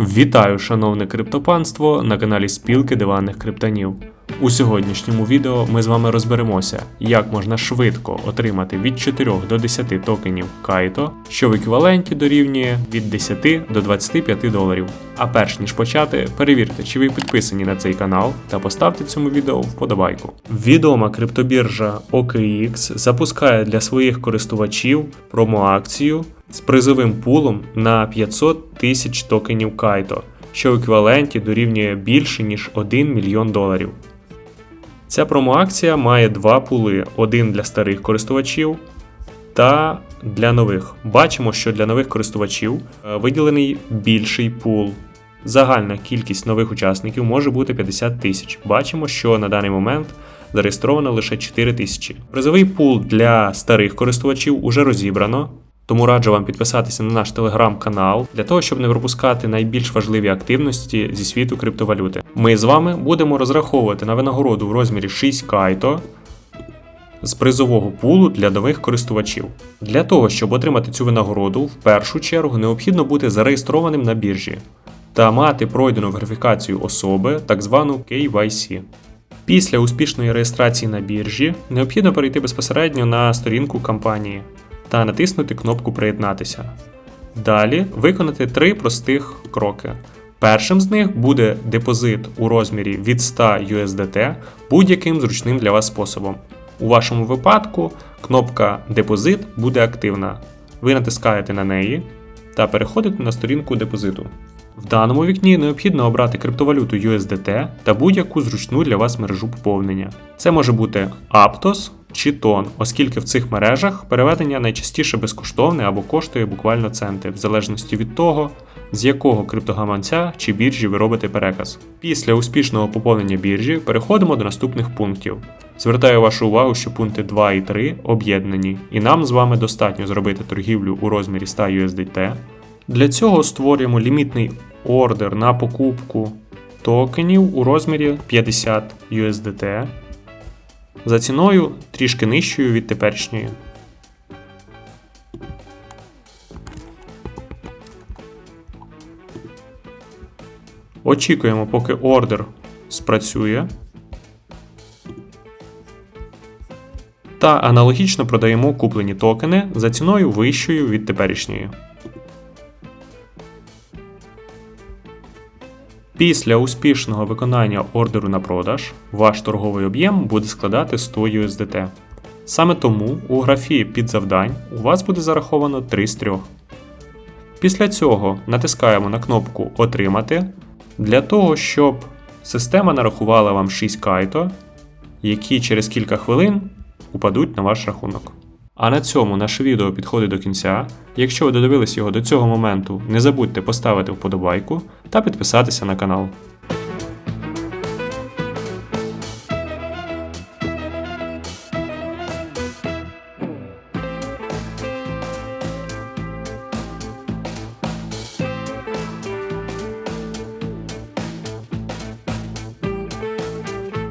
Вітаю, шановне криптопанство на каналі Спілки диванних криптонів. У сьогоднішньому відео ми з вами розберемося, як можна швидко отримати від 4 до 10 токенів Кайто, що в еквіваленті дорівнює від 10 до 25 доларів. А перш ніж почати, перевірте, чи ви підписані на цей канал та поставте цьому відео вподобайку. Відома криптобіржа OKX запускає для своїх користувачів промоакцію з призовим пулом на 500 тисяч токенів Кайто, що в еквіваленті дорівнює більше ніж 1 мільйон доларів. Ця промоакція має два пули: один для старих користувачів та для нових. Бачимо, що для нових користувачів е, виділений більший пул. Загальна кількість нових учасників може бути 50 тисяч. Бачимо, що на даний момент зареєстровано лише 4 тисячі. Призовий пул для старих користувачів уже розібрано. Тому раджу вам підписатися на наш телеграм-канал для того, щоб не пропускати найбільш важливі активності зі світу криптовалюти. Ми з вами будемо розраховувати на винагороду в розмірі 6 кайто з призового пулу для нових користувачів. Для того, щоб отримати цю винагороду, в першу чергу необхідно бути зареєстрованим на біржі та мати пройдену верифікацію особи, так звану KYC. Після успішної реєстрації на біржі необхідно перейти безпосередньо на сторінку компанії та натиснути кнопку Приєднатися. Далі виконати три простих кроки. Першим з них буде депозит у розмірі від 100 USDT будь-яким зручним для вас способом. У вашому випадку кнопка Депозит буде активна. Ви натискаєте на неї та переходите на сторінку депозиту. В даному вікні необхідно обрати криптовалюту USDT та будь-яку зручну для вас мережу поповнення. Це може бути Aptos чи Тон, оскільки в цих мережах переведення найчастіше безкоштовне або коштує буквально центи, в залежності від того, з якого криптогаманця чи біржі ви робите переказ. Після успішного поповнення біржі переходимо до наступних пунктів. Звертаю вашу увагу, що пункти 2 і 3 об'єднані, і нам з вами достатньо зробити торгівлю у розмірі 100 USDT. Для цього створюємо лімітний ордер на покупку токенів у розмірі 50 USDT за ціною трішки нижчою від теперішньої. Очікуємо, поки ордер спрацює. Та аналогічно продаємо куплені токени за ціною вищою від теперішньої. Після успішного виконання ордеру на продаж ваш торговий об'єм буде складати 100 USDT. Саме тому у графі під завдань у вас буде зараховано 3 з 3. Після цього натискаємо на кнопку Отримати для того, щоб система нарахувала вам 6 кайто, які через кілька хвилин упадуть на ваш рахунок. А на цьому наше відео підходить до кінця. Якщо ви додивились його до цього моменту, не забудьте поставити вподобайку та підписатися на канал.